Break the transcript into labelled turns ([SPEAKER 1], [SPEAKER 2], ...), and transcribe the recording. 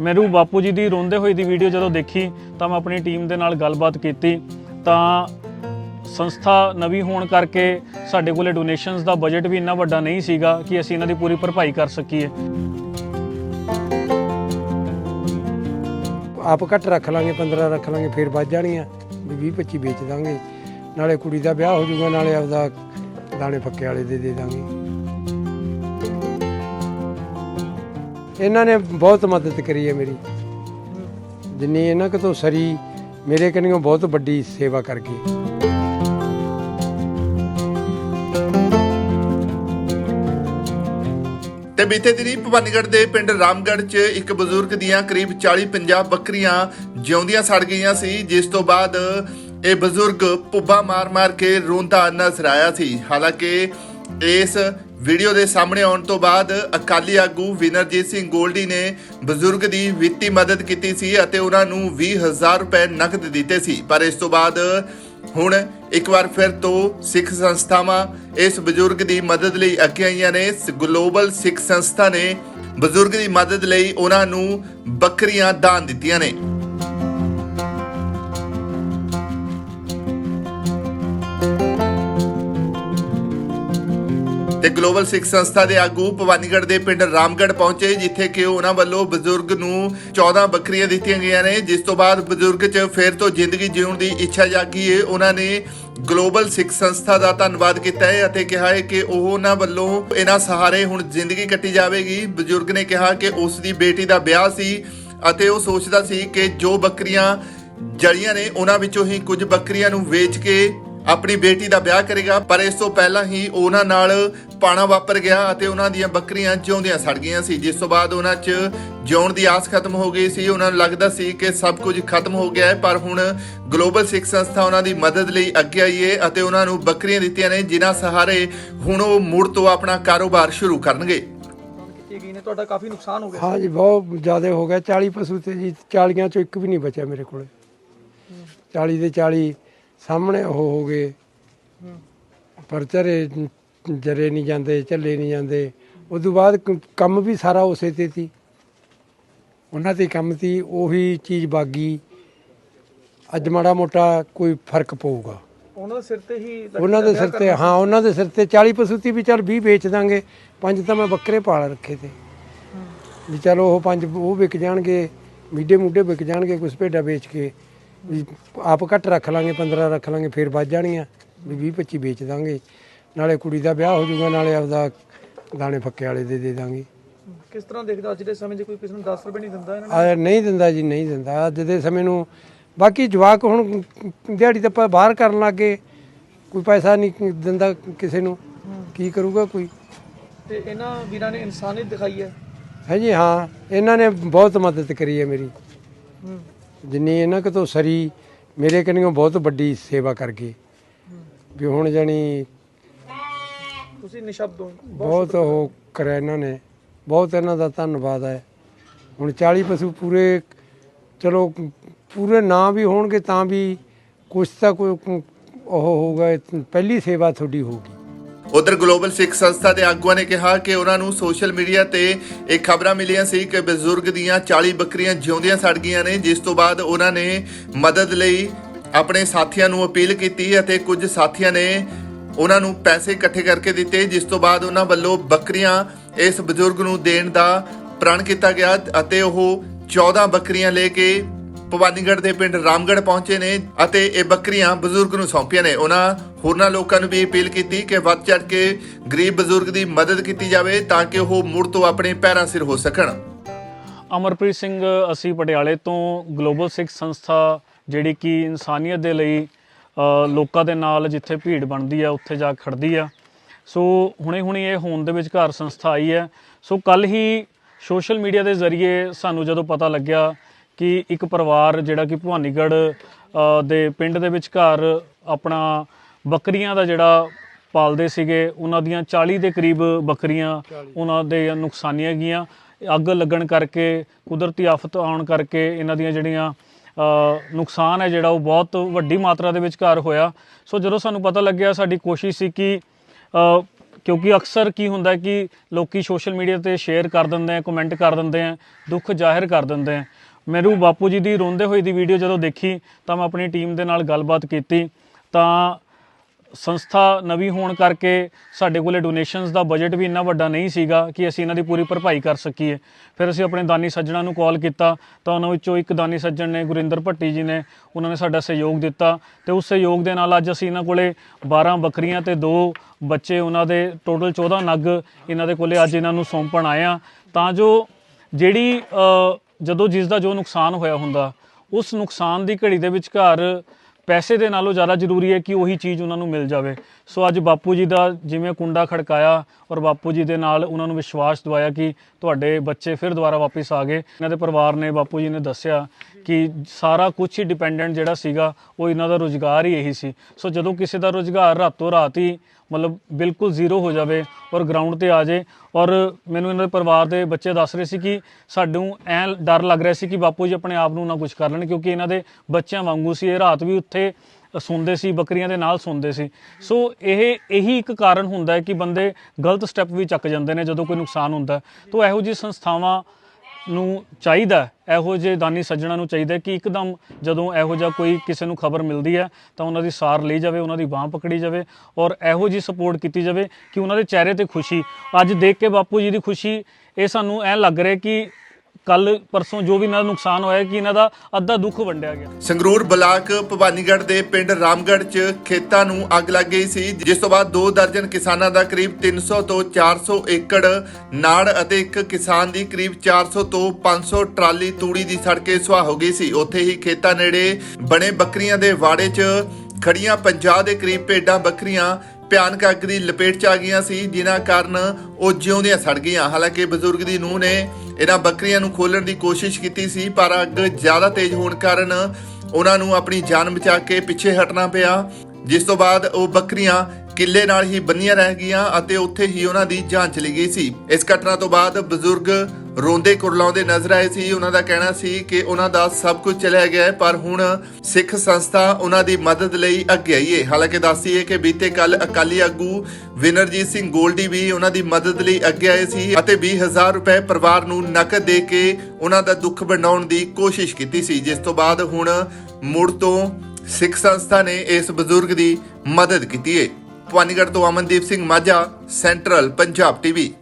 [SPEAKER 1] ਮੈਨੂੰ ਬਾਪੂ ਜੀ ਦੀ ਰੋਂਦੇ ਹੋਏ ਦੀ ਵੀਡੀਓ ਜਦੋਂ ਦੇਖੀ ਤਾਂ ਮੈਂ ਆਪਣੀ ਟੀਮ ਦੇ ਨਾਲ ਗੱਲਬਾਤ ਕੀਤੀ ਤਾਂ ਸੰਸਥਾ ਨਵੀਂ ਹੋਣ ਕਰਕੇ ਸਾਡੇ ਕੋਲੇ ਡੋਨੇਸ਼ਨਸ ਦਾ ਬਜਟ ਵੀ ਇੰਨਾ ਵੱਡਾ ਨਹੀਂ ਸੀਗਾ ਕਿ ਅਸੀਂ ਇਹਨਾਂ ਦੀ ਪੂਰੀ ਭਰਪਾਈ ਕਰ ਸਕੀਏ।
[SPEAKER 2] ਆਪ ਘੱਟ ਰੱਖ ਲਾਂਗੇ 15 ਰੱਖ ਲਾਂਗੇ, ਫਿਰ ਵੱਧ ਜਾਣੀਆਂ, ਵੀ 20 25 ਵੇਚ ਦਾਂਗੇ। ਨਾਲੇ ਕੁੜੀ ਦਾ ਵਿਆਹ ਹੋ ਜਾਊਗਾ, ਨਾਲੇ ਆਪਦਾ ਦਾਣੇ ਫੱਕੇ ਵਾਲੇ ਦੇ ਦੇ ਦਾਂਗੇ। ਇਹਨਾਂ ਨੇ ਬਹੁਤ ਮਦਦ ਕਰੀ ਹੈ ਮੇਰੀ। ਜਿੰਨੀ ਇਹਨਾਂ ਕੋ ਤੋਂ ਸਰੀ, ਮੇਰੇ ਕਨੀਓ ਬਹੁਤ ਵੱਡੀ ਸੇਵਾ ਕਰ ਗਏ
[SPEAKER 3] ਤੇ ਬੀਤੇ ਦਿਨੀ ਭਵਾਨੀਗੜ੍ਹ ਦੇ ਪਿੰਡ ਰਾਮਗੜ੍ਹ 'ਚ ਇੱਕ ਬਜ਼ੁਰਗ ਦੀਆਂ ਕਰੀਬ 40-50 ਬੱਕਰੀਆਂ ਜਿਉਂਦੀਆਂ ਸੜ ਗਈਆਂ ਸੀ, ਜਿਸ ਤੋਂ ਬਾਅਦ ਇਹ ਬਜ਼ੁਰਗ ਪੁੱਬਾ ਮਾਰ-ਮਾਰ ਕੇ ਰੋਂਦਾ ਨਜ਼ਰ ਆਇਆ ਸੀ। ਹਾਲਾਂਕਿ ਇਸ ਵੀਡੀਓ ਦੇ ਸਾਹਮਣੇ ਆਉਣ ਤੋਂ ਬਾਅਦ ਅਕਾਲੀ ਆਗੂ ਵਿਨਰਜੀਤ ਸਿੰਘ ਗੋਲਡੀ ਨੇ ਬਜ਼ੁਰਗ ਦੀ ਵਿੱਤੀ ਮਦਦ ਕੀਤੀ ਸੀ ਅਤੇ ਉਹਨਾਂ ਨੂੰ 20000 ਰੁਪਏ ਨਕਦ ਦਿੱਤੇ ਸੀ। ਪਰ ਇਸ ਤੋਂ ਬਾਅਦ ਹੁਣ ਇੱਕ ਵਾਰ ਫਿਰ ਤੋਂ ਸਿੱਖ ਸੰਸਥਾਵਾਂ ਇਸ ਬਜ਼ੁਰਗ ਦੀ ਮਦਦ ਲਈ ਅੱਗੇ ਆਈਆਂ ਨੇ। ਗਲੋਬਲ ਸਿੱਖ ਸੰਸਥਾ ਨੇ ਬਜ਼ੁਰਗ ਦੀ ਮਦਦ ਲਈ ਉਹਨਾਂ ਨੂੰ ਬੱਕਰੀਆਂ ਦਾਨ ਦਿੱਤੀਆਂ ਨੇ। ਤੇ ਗਲੋਬਲ ਸਿੱਖ ਸੰਸਥਾ ਦੇ ਆਗੂ ਭਵਾਨੀਗੜ੍ਹ ਦੇ ਪਿੰਡ ਰਾਮਗੜ੍ਹ ਪਹੁੰਚੇ, ਜਿੱਥੇ ਕਿ ਉਹਨਾਂ ਵੱਲੋਂ ਬਜ਼ੁਰਗ ਨੂੰ 14 ਬੱਕਰੀਆਂ ਦਿੱਤੀਆਂ ਗਈਆਂ ਨੇ, ਜਿਸ ਤੋਂ ਬਾਅਦ ਬਜ਼ੁਰਗ 'ਚ ਫਿਰ ਤੋਂ ਜ਼ਿੰਦਗੀ ਜਿਉਣ ਦੀ ਇੱਛਾ ਜਾਗੀ ਹੈ ਉਹਨਾਂ ਨੇ ਗਲੋਬਲ ਸਿੱਖ ਸੰਸਥਾ ਦਾ ਧੰਨਵਾਦ ਕੀਤਾ ਹੈ ਅਤੇ ਕਿਹਾ ਹੈ ਕਿ ਉਹ ਉਹਨਾਂ ਵੱਲੋਂ ਇਹਨਾਂ ਸਹਾਰੇ ਹੁਣ ਜ਼ਿੰਦਗੀ ਕੱਟੀ ਜਾਵੇਗੀ। ਬਜ਼ੁਰਗ ਨੇ ਕਿਹਾ ਕਿ ਉਸ ਦੀ ਬੇਟੀ ਦਾ ਵਿਆਹ ਸੀ ਅਤੇ ਉਹ ਸੋਚਦਾ ਸੀ ਕਿ ਜੋ ਬੱਕਰੀਆਂ ਜੜੀਆਂ ਨੇ, ਉਹਨਾਂ ਵਿੱਚੋਂ ਹੀ ਕੁਝ ਬੱਕਰੀਆਂ ਨੂੰ ਵੇਚ ਕੇ ਆਪਣੀ ਬੇਟੀ ਦਾ ਵਿਆਹ ਕਰੇਗਾ ਪਰ ਇਸ ਤੋਂ ਪਹਿਲਾਂ ਹੀ ਉਹਨਾਂ ਨਾਲ ਪਾਣਾ ਵਾਪਰ ਗਿਆ ਅਤੇ ਉਹਨਾਂ ਦੀਆਂ ਬੱਕਰੀਆਂ ਜਿਉਂਦਿਆਂ ਸੜ ਗਈਆਂ ਸੀ। ਜਿਸ ਤੋਂ ਬਾਅਦ ਉਹਨਾਂ 'ਚ ਜਿਉਣ ਦੀ ਆਸ ਖਤਮ ਹੋ ਗਈ ਸੀ। ਉਹਨਾਂ ਨੂੰ ਲੱਗਦਾ ਸੀ ਕਿ ਸਭ ਕੁਝ ਖਤਮ ਹੋ ਗਿਆ ਹੈ ਪਰ ਹੁਣ ਗਲੋਬਲ ਸਿੱਖ ਸੰਸਥਾ ਉਹਨਾਂ ਦੀ ਮਦਦ ਲਈ ਅੱਗੇ ਆਈ ਹੈ ਅਤੇ ਉਹਨਾਂ ਨੂੰ ਬੱਕਰੀਆਂ ਦਿੱਤੀਆਂ ਨੇ ਜਿਨ੍ਹਾਂ ਸਹਾਰੇ ਹੁਣ ਉਹ ਮੁੜ ਤੋਂ ਆਪਣਾ ਕਾਰੋਬਾਰ ਸ਼ੁਰੂ ਕਰਨਗੇ।
[SPEAKER 4] ਕੀਤੀ ਗਈ ਨੇ ਤੁਹਾਡਾ ਕਾਫੀ ਨੁਕਸਾਨ ਹੋ ਗਿਆ।
[SPEAKER 2] ਹਾਂ ਜੀ ਬਹੁਤ ਜ਼ਿਆਦਾ ਹੋ ਗਿਆ। 40 ਪਸ਼ੂ ਤੇ ਜੀ 40 ਚੋਂ ਇੱਕ ਵੀ ਨਹੀਂ ਬਚਿਆ ਮੇਰੇ ਕੋਲੇ। 40 ਦੇ 40 ਸਾਹਮਣੇ ਉਹ ਹੋ ਗਏ। ਪਰ ਚਰੇ ਜਰੇ ਨਹੀਂ ਜਾਂਦੇ ਚੱਲੇ ਨਹੀਂ ਜਾਂਦੇ। ਉਸ ਤੋਂ ਬਾਅਦ ਕੰਮ ਵੀ ਸਾਰਾ ਉਸੇ ਤੇ ਸੀ। ਉਹਨਾਂ ਤੇ ਕੰਮ ਸੀ ਉਹੀ ਚੀਜ਼ ਬਾਗੀ। ਅੱਜ ਮਾੜਾ ਮੋਟਾ ਕੋਈ ਫ਼ਰਕ ਪਊਗਾ।
[SPEAKER 4] ਉਹਨਾਂ ਦੇ ਸਿਰ ਤੇ ਹੀ
[SPEAKER 2] ਉਹਨਾਂ
[SPEAKER 4] ਦਾ
[SPEAKER 2] ਸਿਰ ਤੇ ਹਾਂ ਉਹਨਾਂ ਦੇ ਸਿਰ ਤੇ 40 ਪਸ਼ੂ ਤੀ ਵੀ ਚੱਲ 20 ਵੇਚ ਦਾਂਗੇ। ਪੰਜ ਤਾਂ ਮੈਂ ਬੱਕਰੇ ਪਾਲ ਰੱਖੇ ਤੇ। ਵੀ ਚਲੋ ਉਹ ਪੰਜ ਉਹ ਵਿਕ ਜਾਣਗੇ ਮੀਡੇ ਮੂਡੇ ਵਿਕ ਜਾਣਗੇ ਕੁਛ ਭੇਡਾਂ ਵੇਚ ਕੇ। ਵੀ ਆਪ ਘੱਟ ਰੱਖ ਲਾਂਗੇ 15 ਰੱਖ ਲਾਂਗੇ ਫਿਰ ਵੱਧ ਜਾਣੀਆਂ। ਵੀ 20 25 ਵੇਚ ਦਾਂਗੇ। ਨਾਲੇ ਕੁੜੀ ਦਾ ਵਿਆਹ ਹੋ ਜਾਊਗਾ ਨਾਲੇ ਆਪਦਾ ਦਾਣੇ ਫੱਕੇ ਵਾਲੇ ਦੇ ਦੇ ਦਾਂਗੇ।
[SPEAKER 4] ਕਿਸ ਤਰ੍ਹਾਂ ਦੇਖਦਾ ਅੱਜ ਦੇ ਸਮੇਂ 'ਚ ਕੋਈ ਕਿਸੇ ਨੂੰ 10 ਰੁਪਏ ਨਹੀਂ ਦਿੰਦਾ ਇਹਨਾਂ ਨੇ?
[SPEAKER 2] ਆ ਨਹੀਂ ਦਿੰਦਾ ਜੀ ਨਹੀਂ ਦਿੰਦਾ। ਅੱਜ ਦੇ ਸਮੇਂ ਨੂੰ ਬਾਕੀ ਜਵਾਕ ਹੁਣ ਦਿਹਾੜੀ ਤਾਂ ਆਪਾਂ ਬਾਹਰ ਕਰਨ ਲੱਗੇ। ਕੋਈ ਪੈਸਾ ਨਹੀਂ ਦਿੰਦਾ ਕਿਸੇ ਨੂੰ। ਕੀ ਕਰੂਗਾ ਕੋਈ?
[SPEAKER 4] ਤੇ ਇਹਨਾਂ ਵੀਰਾਂ ਨੇ ਇਨਸਾਨੀਅਤ ਦਿਖਾਈ ਹੈ।
[SPEAKER 2] ਹੈ ਜੀ ਹਾਂ। ਇਹਨਾਂ ਨੇ ਬਹੁਤ ਮਦਦ ਕਰੀ ਹੈ ਮੇਰੀ।
[SPEAKER 4] ਹੂੰ।
[SPEAKER 2] ਜਿੰਨੀ ਇਹਨਾਂ ਕੋ ਤੋਂ ਸਰੀ ਮੇਰੇ ਕਨੀਓ ਬਹੁਤ ਵੱਡੀ ਸੇਵਾ ਕਰ ਗਏ ਵੀ ਹੁਣ ਜਾਣੀ
[SPEAKER 4] ਤੁਸੀਂ ਨਿਸ਼ਬਦ ਹੋ।
[SPEAKER 2] ਬਹੁਤ ਉਹ ਕਰਿਆ ਇਹਨਾਂ ਨੇ। ਬਹੁਤ ਇਹਨਾਂ ਦਾ ਧੰਨਵਾਦ ਹੈ। ਹੁਣ 40 ਪਸ਼ੂ ਪੂਰੇ ਚਲੋ ਪੂਰੇ ਨਾ ਵੀ ਹੋਣਗੇ ਤਾਂ ਵੀ ਕੁਛ ਤਾਂ ਕੋਈ ਉਹ ਹੋਊਗਾ ਪਹਿਲੀ ਸੇਵਾ ਤੁਹਾਡੀ ਹੋਊਗੀ।
[SPEAKER 3] ਉਧਰ ਗਲੋਬਲ ਸਿੱਖ ਸੰਸਥਾ ਦੇ ਆਗੂਆਂ ਨੇ ਕਿਹਾ ਕਿ ਉਹਨਾਂ ਨੂੰ ਸੋਸ਼ਲ ਮੀਡੀਆ ਤੇ ਇਹ ਖਬਰਾਂ ਮਿਲੀਆਂ ਸੀ ਕਿ ਬਜ਼ੁਰਗ ਦੀਆਂ 40 ਬੱਕਰੀਆਂ ਜਿਉਂਦੀਆਂ ਸੜ ਗਈਆਂ ਨੇ, ਜਿਸ ਤੋਂ ਬਾਅਦ ਉਹਨਾਂ ਨੇ ਮਦਦ ਲਈ ਆਪਣੇ ਸਾਥੀਆਂ ਨੂੰ ਅਪੀਲ ਕੀਤੀ ਅਤੇ ਕੁਝ ਸਾਥੀਆਂ ਨੇ ਉਹਨਾਂ ਨੂੰ ਪੈਸੇ ਇਕੱਠੇ ਕਰਕੇ ਦਿੱਤੇ, ਜਿਸ ਤੋਂ ਬਾਅਦ ਉਹਨਾਂ ਵੱਲੋਂ ਬੱਕਰੀਆਂ ਇਸ ਬਜ਼ੁਰਗ ਨੂੰ ਦੇਣ ਦਾ ਪ੍ਰਣ ਕੀਤਾ ਗਿਆ ਅਤੇ ਉਹ 14 ਬੱਕਰੀਆਂ ਲੈ ਕੇ ਭਵਾਨੀਗੜ੍ਹ ਦੇ ਪਿੰਡ ਰਾਮਗੜ੍ਹ ਪਹੁੰਚੇ ਨੇ ਅਤੇ ਇਹ ਬੱਕਰੀਆਂ ਬਜ਼ੁਰਗ ਨੂੰ ਸੌਂਪੀਆਂ ਨੇ। ਉਹਨਾਂ ਹੋਰਨਾਂ ਲੋਕਾਂ ਨੂੰ ਵੀ ਅਪੀਲ ਕੀਤੀ ਕਿ ਵੱਧ ਚੜ ਕੇ ਗਰੀਬ ਬਜ਼ੁਰਗ ਦੀ ਮਦਦ ਕੀਤੀ ਜਾਵੇ ਤਾਂ ਕਿ ਉਹ ਮੁੜ ਤੋਂ ਆਪਣੇ ਪੈਰਾਂ ਸਿਰ ਹੋ ਸਕਣ।
[SPEAKER 1] ਅਮਰਪ੍ਰੀਤ ਸਿੰਘ, ਅਸੀਂ ਪਟਿਆਲੇ ਤੋਂ ਗਲੋਬਲ ਸਿੱਖ ਸੰਸਥਾ ਜਿਹੜੀ ਕਿ ਇਨਸਾਨੀਅਤ ਦੇ ਲਈ ਲੋਕਾਂ ਦੇ ਨਾਲ ਜਿੱਥੇ ਭੀੜ ਬਣਦੀ ਆ, ਉੱਥੇ ਜਾ ਕੇ ਖੜਦੀ ਆ। ਸੋ ਹੁਣੇ ਹੁਣੇ ਇਹ ਹੋਣ ਦੇ ਵਿਚਕਾਰ ਸੰਸਥਾ ਆਈ ਹੈ। ਸੋ ਕੱਲ ਹੀ ਸੋਸ਼ਲ ਮੀਡੀਆ ਦੇ ਜ਼ਰੀਏ ਸਾਨੂੰ ਜਦੋਂ ਪਤਾ ਲੱਗਿਆ ਕਿ ਇੱਕ ਪਰਿਵਾਰ ਜਿਹੜਾ ਕਿ ਭਵਾਨੀਗੜ੍ਹ ਦੇ ਪਿੰਡ ਦੇ ਵਿਚਕਾਰ ਆਪਣਾ ਬੱਕਰੀਆਂ ਦਾ ਜਿਹੜਾ ਪਾਲਦੇ ਸੀਗੇ ਉਹਨਾਂ ਦੀਆਂ 40 ਦੇ ਕਰੀਬ ਬੱਕਰੀਆਂ ਉਹਨਾਂ ਦੇ ਨੁਕਸਾਨੀਆਂ ਗਈਆਂ। ਅੱਗ ਲੱਗਣ ਕਰਕੇ ਕੁਦਰਤੀ ਆਫਤ ਆਉਣ ਕਰਕੇ ਇਹਨਾਂ ਦੀਆਂ ਜਿਹੜੀਆਂ ਨੁਕਸਾਨ ਹੈ ਜਿਹੜਾ ਉਹ ਬਹੁਤ ਵੱਡੀ ਮਾਤਰਾ ਦੇ ਵਿਚਕਾਰ ਹੋਇਆ। ਸੋ ਜਦੋਂ ਸਾਨੂੰ ਪਤਾ ਲੱਗਿਆ ਸਾਡੀ ਕੋਸ਼ਿਸ਼ ਸੀ ਕਿ ਕਿਉਂਕਿ ਅਕਸਰ ਕੀ ਹੁੰਦਾ ਕਿ ਲੋਕੀ ਸੋਸ਼ਲ ਮੀਡੀਆ ਤੇ ਸ਼ੇਅਰ ਕਰ ਦਿੰਦੇ ਆ ਕਮੈਂਟ ਕਰ ਦਿੰਦੇ ਆ ਦੁੱਖ ਜ਼ਾਹਿਰ ਕਰ ਦਿੰਦੇ ਆ। ਮੈਨੂੰ ਬਾਪੂ ਜੀ ਦੀ ਰੋਂਦੇ ਹੋਏ ਦੀ ਵੀਡੀਓ ਜਦੋਂ ਦੇਖੀ ਤਾਂ ਮੈਂ ਆਪਣੀ ਟੀਮ ਦੇ ਨਾਲ ਗੱਲਬਾਤ ਕੀਤੀ ਤਾਂ ਸੰਸਥਾ ਨਵੀਂ ਹੋਣ ਕਰਕੇ ਸਾਡੇ ਕੋਲੇ ਡੋਨੇਸ਼ਨਸ ਦਾ ਬਜਟ ਵੀ ਇੰਨਾ ਵੱਡਾ ਨਹੀਂ ਸੀਗਾ ਕਿ ਅਸੀਂ ਇਹਨਾਂ ਦੀ ਪੂਰੀ ਭਰਪਾਈ ਕਰ ਸਕੀਏ। ਫਿਰ ਅਸੀਂ ਆਪਣੇ ਦਾਨੀ ਸੱਜਣਾ ਨੂੰ ਕਾਲ ਕੀਤਾ ਤਾਂ ਉਹਨਾਂ ਵਿੱਚੋਂ ਇੱਕ ਦਾਨੀ ਸੱਜਣ ਨੇ ਗੁਰਿੰਦਰ ਭੱਟੀ ਜੀ ਨੇ ਉਹਨਾਂ ਨੇ ਸਾਡਾ ਸਹਿਯੋਗ ਦਿੱਤਾ ਤੇ ਉਸ ਸਹਿਯੋਗ ਦੇ ਨਾਲ ਅੱਜ ਅਸੀਂ ਇਹਨਾਂ ਕੋਲੇ 12 ਬੱਕਰੀਆਂ ਤੇ ਦੋ ਬੱਚੇ ਉਹਨਾਂ ਦੇ ਟੋਟਲ 14 ਨਗ ਇਹਨਾਂ ਦੇ ਕੋਲੇ ਅੱਜ ਇਹਨਾਂ ਨੂੰ ਸੌਂਪਣ ਆਏ ਆ ਤਾਂ ਜੋ ਜਿਹੜੀ ਜਦੋਂ ਜਿਸ ਦਾ ਜੋ ਨੁਕਸਾਨ ਹੋਇਆ ਹੁੰਦਾ, ਉਸ ਨੁਕਸਾਨ ਦੀ ਘੜੀ ਦੇ ਵਿਚਕਾਰ ਪੈਸੇ ਦੇ ਨਾਲੋਂ ਜ਼ਿਆਦਾ ਜ਼ਰੂਰੀ ਹੈ ਕਿ ਉਹੀ ਚੀਜ਼ ਉਹਨਾਂ ਨੂੰ ਮਿਲ ਜਾਵੇ। ਸੋ ਅੱਜ ਬਾਪੂ ਜੀ ਦਾ ਜਿਵੇਂ ਕੁੰਡਾ ਖੜਕਾਇਆ ਔਰ ਬਾਪੂ ਜੀ ਦੇ ਨਾਲ ਉਹਨਾਂ ਨੂੰ ਵਿਸ਼ਵਾਸ ਦਵਾਇਆ ਕਿ ਤੁਹਾਡੇ ਬੱਚੇ ਫਿਰ ਦੁਬਾਰਾ ਵਾਪਸ ਆ ਗਏ। ਇਹਨਾਂ ਦੇ ਪਰਿਵਾਰ ਨੇ ਬਾਪੂ ਜੀ ਨੇ ਦੱਸਿਆ ਕਿ ਸਾਰਾ ਕੁਝ ਹੀ ਡਿਪੈਂਡੈਂਟ ਜਿਹੜਾ ਸੀਗਾ, ਉਹ ਇਹਨਾਂ ਦਾ ਰੋਜ਼ਗਾਰ ਹੀ ਇਹੀ ਸੀ। ਸੋ ਜਦੋਂ ਕਿਸੇ ਦਾ ਰੋਜ਼ਗਾਰ ਰਾਤੋਂ ਰਾਤ ਹੀ ਮਤਲਬ ਬਿਲਕੁਲ ਜ਼ੀਰੋ ਹੋ ਜਾਵੇ ਔਰ ਗਰਾਊਂਡ ਤੇ ਆ ਜਾਏ ਔਰ ਮੈਨੂੰ ਇਹਨਾਂ ਦੇ ਪਰਿਵਾਰ ਦੇ ਬੱਚੇ ਦੱਸ ਰਹੇ ਸੀ ਕਿ ਸਾਨੂੰ ਐ ਡਰ ਲੱਗ ਰਿਹਾ ਸੀ ਕਿ ਬਾਪੂ ਜੀ ਆਪਣੇ ਆਪ ਨੂੰ ਨਾ ਕੁਝ ਕਰ ਲੈਣ, ਕਿਉਂਕਿ ਇਹਨਾਂ ਦੇ ਬੱਚਿਆਂ ਵਾਂਗੂ ਸੀ। ਇਹ ਰਾਤ ਵੀ ਉੱਥੇ ਸੁਣਦੇ ਸੀ, ਬੱਕਰੀਆਂ ਦੇ ਨਾਲ ਸੁਣਦੇ ਸੀ। ਸੋ ਇਹ ਇਹੀ ਇੱਕ ਕਾਰਨ ਹੁੰਦਾ ਹੈ ਕਿ ਬੰਦੇ ਗਲਤ ਸਟੈਪ ਵੀ ਚੱਕ ਜਾਂਦੇ ਨੇ ਜਦੋਂ ਕੋਈ ਨੁਕਸਾਨ ਹੁੰਦਾ ਤਾਂ ਇਹੋ ਜਿਹੀ ਸੰਸਥਾਵਾਂ ਨੂੰ ਚਾਹੀਦਾ ਇਹੋ ਜਿਹੇ ਦਾਨੀ ਸੱਜਣਾ ਨੂੰ ਚਾਹੀਦਾ ਕਿ ਇੱਕਦਮ ਜਦੋਂ ਇਹੋ ਜਿਹਾ ਕੋਈ ਕਿਸੇ ਨੂੰ ਖਬਰ ਮਿਲਦੀ ਹੈ, ਤਾਂ ਉਹਨਾਂ ਦੀ ਸਾਰ ਲਈ ਜਾਵੇ, ਉਹਨਾਂ ਦੀ ਬਾਹ ਪਕੜੀ ਜਾਵੇ ਔਰ ਇਹੋ ਜਿਹੀ ਸਪੋਰਟ ਕੀਤੀ ਜਾਵੇ ਕਿ ਉਹਨਾਂ ਦੇ ਚਿਹਰੇ ਤੇ ਖੁਸ਼ੀ। ਅੱਜ ਦੇਖ ਕੇ ਬਾਪੂ ਜੀ ਦੀ ਖੁਸ਼ੀ, ਇਹ ਸਾਨੂੰ ਐ ਲੱਗ ਰਿਹਾ ਕਿ ਕੱਲ ਪਰਸੋਂ ਜੋ ਵੀ ਇਹਨਾਂ ਦਾ ਨੁਕਸਾਨ ਹੋਇਆ ਕਿ ਇਹਨਾਂ ਦਾ ਅੱਧਾ ਦੁੱਖ ਵੰਡਿਆ ਗਿਆ।
[SPEAKER 3] ਸੰਗਰੂਰ ਬਲਾਕ ਭਵਾਨੀਗੜ੍ਹ ਦੇ ਪਿੰਡ ਰਾਮਗੜ੍ਹ 'ਚ ਖੇਤਾਂ ਨੂੰ ਅੱਗ ਲੱਗ ਗਈ ਸੀ, ਜਿਸ ਤੋਂ ਬਾਅਦ ਦੋ ਦਰਜਨ ਕਿਸਾਨਾਂ ਦਾ ਕਰੀਬ 300 ਤੋਂ 400 ਏਕੜ ਨਾੜ ਅਤੇ ਇੱਕ ਕਿਸਾਨ ਦੀ ਕਰੀਬ 400 ਤੋਂ 500 ਟਰਾਲੀ ਤੂੜੀ ਦੀ ਸੜ ਕੇ ਸੁਆਹ ਹੋ ਗਈ ਸੀ। ਉੱਥੇ ਹੀ ਖੇਤਾਂ ਨੇੜੇ ਬਣੇ ਬੱਕਰੀਆਂ ਦੇ ਵਾੜੇ 'ਚ ਖੜੀਆਂ 50 ਦੇ ਕਰੀਬ ਭੇਡਾਂ ਬੱਕਰੀਆਂ ਭਿਆਨਕ ਅੱਗ ਦੀ ਲਪੇਟ 'ਚ ਆ ਗਈਆਂ ਸੀ, ਜਿਨ੍ਹਾਂ ਕਾਰਨ ਉਹ ਜਿਉਂਦਿਆਂ ਸੜ ਗਈਆਂ। ਹਾਲਾਂਕਿ ਬਜ਼ੁਰਗ ਦੀ ਨੂੰਹ ਨੇ ਇਹਨਾਂ ਬੱਕਰੀਆਂ ਨੂੰ ਖੋਲਣ ਦੀ ਕੋਸ਼ਿਸ਼ ਕੀਤੀ ਸੀ, ਪਰ ਅੱਗ ਜ਼ਿਆਦਾ ਤੇਜ਼ ਹੋਣ ਕਾਰਨ ਉਹਨਾਂ ਨੂੰ ਆਪਣੀ ਜਾਨ ਬਚਾ ਕੇ ਪਿੱਛੇ ਹਟਣਾ ਪਿਆ, ਜਿਸ ਤੋਂ ਬਾਅਦ ਉਹ ਬੱਕਰੀਆਂ ਕਿੱਲੇ ਨਾਲ ਹੀ ਬੰਨੀਆਂ ਰਹਿ ਗਈਆਂ ਅਤੇ ਉੱਥੇ ਹੀ ਉਹਨਾਂ ਦੀ ਜਾਨ ਚਲੀ ਗਈ ਸੀ। ਇਸ ਘਟਨਾ ਤੋਂ ਬਾਅਦ ਬਜ਼ੁਰਗ ਰੋਂਦੇ ਕੁਰਲਾਉਂਦੇ ਨਜ਼ਰ ਆਏ ਸੀ। ਉਹਨਾਂ ਦਾ ਕਹਿਣਾ ਸੀ ਕਿ ਉਹਨਾਂ ਦਾ ਸਭ ਕੁਝ ਚਲਿਆ ਗਿਆ ਪਰ ਹੁਣ ਸਿੱਖ ਸੰਸਥਾ ਉਹਨਾਂ ਦੀ ਮਦਦ ਲਈ ਅੱਗੇ ਆਈ ਹੈ। ਹਾਲਾਂਕਿ ਦੱਸੀਏ ਕਿ ਬੀਤੇ ਕੱਲ ਅਕਾਲੀ ਆਗੂ ਵਿਨਰਜੀਤ ਸਿੰਘ ਗੋਲਡੀ ਵੀ ਉਹਨਾਂ ਦੀ ਮਦਦ ਲਈ ਅੱਗੇ ਆਏ ਸੀ ਅਤੇ 20000 ਰੁਪਏ ਪਰਿਵਾਰ ਨੂੰ ਨਕਦ ਦੇ ਕੇ ਉਹਨਾਂ ਦਾ ਦੁੱਖ ਵੰਡਾਉਣ ਦੀ ਕੋਸ਼ਿਸ਼ ਕੀਤੀ ਸੀ। ਜਿਸ ਤੋਂ ਬਾਅਦ ਹੁਣ ਮੁੜ ਤੋਂ ਸਿੱਖ ਸੰਸਥਾ ਨੇ ਇਸ ਬਜ਼ੁਰਗ ਦੀ ਮਦਦ ਕੀਤੀ ਹੈ। ਭਵਾਨੀਗੜ੍ਹ ਤੋਂ ਅਮਨਦੀਪ ਸਿੰਘ ਮਾਝਾ ਸੈਂਟਰਲ ਪੰਜਾਬ ਟੀਵੀ।